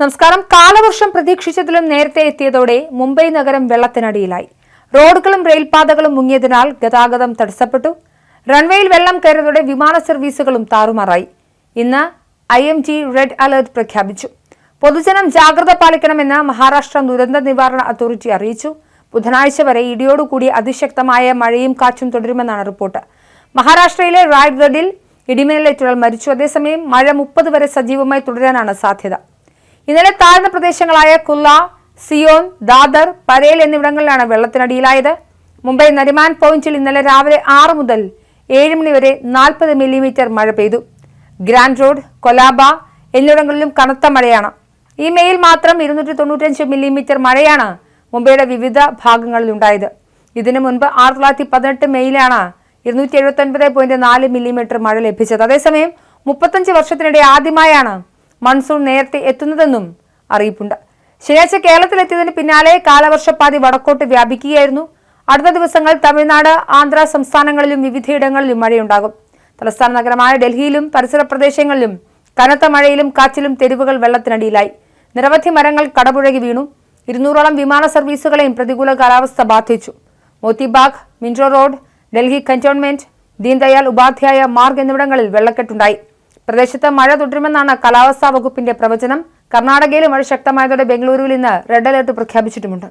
നമസ്കാരം. കാലവർഷം പ്രതീക്ഷിച്ചതിലും നേരത്തെ എത്തിയതോടെ മുംബൈ നഗരം വെള്ളത്തിനടിയിലായി. റോഡുകളും റെയിൽപാതകളും മുങ്ങിയതിനാൽ ഗതാഗതം തടസ്സപ്പെട്ടു. റൺവേയിൽ വെള്ളം കയറിയതോടെ വിമാന സർവീസുകളും താറുമാറായി. ഇന്ന് I M G red alert പ്രഖ്യാപിച്ചു. പൊതുജനം ജാഗ്രത പാലിക്കണമെന്ന് മഹാരാഷ്ട്ര ദുരന്ത നിവാരണ അതോറിറ്റി അറിയിച്ചു. ബുധനാഴ്ച വരെ ഇടിയോടുകൂടി അതിശക്തമായ മഴയും കാറ്റും തുടരുമെന്നാണ് റിപ്പോർട്ട്. മഹാരാഷ്ട്രയിലെ റായ്ഗഡിൽ ഇടിമിന്നലേറ്റുകൾ മരിച്ചു. അതേസമയം മഴ മുപ്പത് വരെ സജീവമായി തുടരാനാണ് സാധ്യത. ഇന്നലെ താഴ്ന്ന പ്രദേശങ്ങളായ കുല്ല സിയോൻ ദാദർ പരേൽ എന്നിവിടങ്ങളിലാണ് വെള്ളത്തിനടിയിലായത്. മുംബൈ നരിമാൻ പോയിന്റിൽ ഇന്നലെ രാവിലെ ആറ് മുതൽ ഏഴ് മണി വരെ നാൽപ്പത് മില്ലിമീറ്റർ മഴ പെയ്തു. ഗ്രാൻഡ് റോഡ് കൊലാബ എന്നിവിടങ്ങളിലും കനത്ത മഴയാണ്. ഈ മേയിൽ മാത്രം ഇരുന്നൂറ്റി തൊണ്ണൂറ്റഞ്ച് മില്ലിമീറ്റർ മഴയാണ് മുംബൈയുടെ വിവിധ ഭാഗങ്ങളിൽ ഭാഗങ്ങളിലുണ്ടായത്. ഇതിനു മുൻപ് ആയിരത്തി തൊള്ളായിരത്തി പതിനെട്ട് മെയിലാണ് ഇരുന്നൂറ്റി എഴുപത്തി ഒൻപത് പോയിന്റ് നാല് മില്ലിമീറ്റർ മഴ ലഭിച്ചത്. അതേസമയം മുപ്പത്തഞ്ച് വർഷത്തിനിടെ ആദ്യമായാണ് മൺസൂൺ നേരത്തെ എത്തുന്നതെന്നും അറിയിപ്പുണ്ട്. ശനിയാഴ്ച കേരളത്തിലെത്തിയതിന് പിന്നാലെ കാലവർഷപ്പാതി വടക്കോട്ട് വ്യാപിക്കുകയായിരുന്നു. അടുത്ത ദിവസങ്ങൾ തമിഴ്നാട് ആന്ധ്ര സംസ്ഥാനങ്ങളിലും വിവിധയിടങ്ങളിലും മഴയുണ്ടാകും. തലസ്ഥാന നഗരമായ ഡൽഹിയിലും പരിസര പ്രദേശങ്ങളിലും കനത്ത മഴയിലും കാറ്റിലും തെരുവുകൾ വെള്ളത്തിനടിയിലായി. നിരവധി മരങ്ങൾ കടപുഴകി വീണു. ഇരുന്നൂറോളം വിമാന സർവീസുകളെയും പ്രതികൂല കാലാവസ്ഥ ബാധിച്ചു. മോത്തിബാഗ് മിൻട്രോ റോഡ് ഡൽഹി കന്റോൺമെന്റ് ദീൻദയാൽ ഉപാധ്യായ മാർഗ് എന്നിവിടങ്ങളിൽ വെള്ളക്കെട്ടുണ്ടായി. പ്രദേശത്ത് മഴ തുടരുമെന്നാണ് കാലാവസ്ഥാ വകുപ്പിന്റെ പ്രവചനം. കർണാടകയിലും മഴ ശക്തമായതോടെ ബംഗളൂരുവിൽ ഇന്ന് റെഡ് അലർട്ട് പ്രഖ്യാപിച്ചിട്ടുമുണ്ട്.